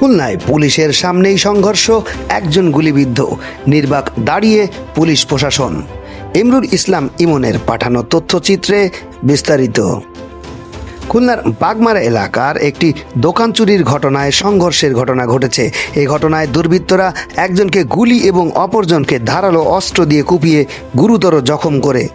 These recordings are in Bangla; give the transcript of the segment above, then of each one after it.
খুলনায় পুলিশের সামনেই সংঘর্ষ, একজন গুলিবিদ্ধ, নির্বাক দাঁড়িয়ে পুলিশ প্রশাসন। ইমরুল ইসলাম ইমনের পাঠানো তথ্যচিত্রে বিস্তারিত। খুলনার বাগমারা এলাকার একটি দোকান চুরির ঘটনায় সংঘর্ষের ঘটনা ঘটেছে। এই ঘটনায় দুর্বৃত্তরা একজনকে গুলি এবং অপরজনকে ধারালো অস্ত্র দিয়ে কুপিয়ে গুরুতর জখম করে।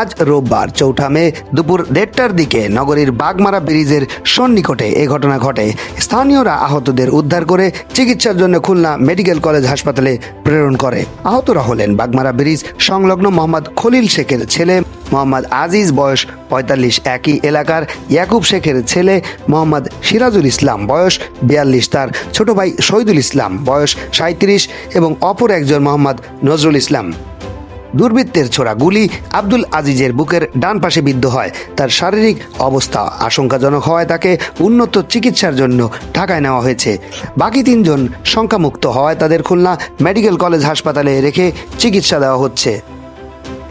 আজ রোববার চৌঠা মে, দুপুর দেড়টার দিকে নগরীর বাগমারা ব্রিজের সন্নিকটে এ ঘটনা ঘটে। স্থানীয়রা আহতদের উদ্ধার করে চিকিৎসার জন্য খুলনা মেডিকেল কলেজ হাসপাতালে প্রেরণ করে। আহতরা হলেন বাগমারা ব্রিজ সংলগ্ন মোহাম্মদ খলিল শেখের ছেলে মোহাম্মদ আজিজ বয়স পঁয়তাল্লিশ, একই এলাকার ইয়াকুব শেখের ছেলে মোহাম্মদ সিরাজুল ইসলাম বয়স বিয়াল্লিশ, তার ছোট ভাই শহীদুল ইসলাম বয়স সাঁত্রিশ এবং অপর একজন মোহাম্মদ নজরুল ইসলাম। দুর্বৃত্তের ছোড়া গুলি আব্দুল আজিজের বুকের ডান পাশে বিদ্ধ হয়। তার শারীরিক অবস্থা আশঙ্কাজনক হওয়ায় তাকে উন্নত চিকিৎসার জন্য ঢাকায় নেওয়া হয়েছে। বাকি তিনজন শঙ্কামুক্ত হওয়ায় তাদের খুলনা মেডিকেল কলেজ হাসপাতালে রেখে চিকিৎসা দেওয়া হচ্ছে।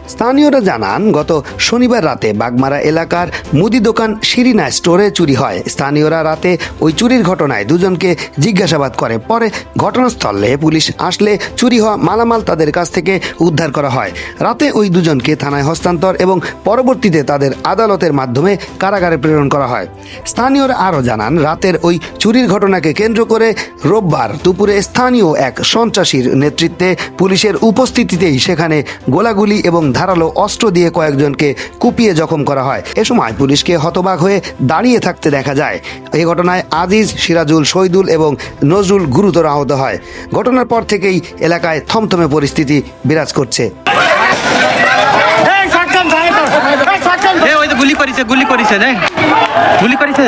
স্থানীয়রা জানান, গত শনিবার রাতে বাগমারা এলাকার মুদি দোকান শিরিনা স্টোরে চুরি হয়। স্থানীয়রা রাতে ওই চুরির ঘটনায় দুজনকে জিজ্ঞাসাবাদ করে। পরে ঘটনাস্থলে পুলিশ আসলে চুরি হওয়া মালামাল তাদের কাছ থেকে উদ্ধার করা হয়। রাতে ওই দুজনকে থানায় হস্তান্তর এবং পরবর্তীতে তাদের আদালতের মাধ্যমে কারাগারে প্রেরণ করা হয়। স্থানীয়রা আরও জানান, রাতের ওই চুরির ঘটনাকে কেন্দ্র করে রোববার দুপুরে স্থানীয় এক সন্ত্রাসীর নেতৃত্বে পুলিশের উপস্থিতিতেই সেখানে গোলাগুলি এবং ধারালো অস্ত্র দিয়ে কয়েকজনকে কুপিয়ে জখম করা হয়। এ সময় পুলিশকে হতবাক হয়ে দাঁড়িয়ে থাকতে দেখা যায়। এই ঘটনায় আজিজ সিরাজুল শহীদুল এবং নজরুল গুরুতর আহত হয়। ঘটনার পর থেকেই এলাকায় থমথমে পরিস্থিতি বিরাজ করছে। এ ওই তো গুলি করেছে গুলি করেছে দেখ। গুলি করেছে?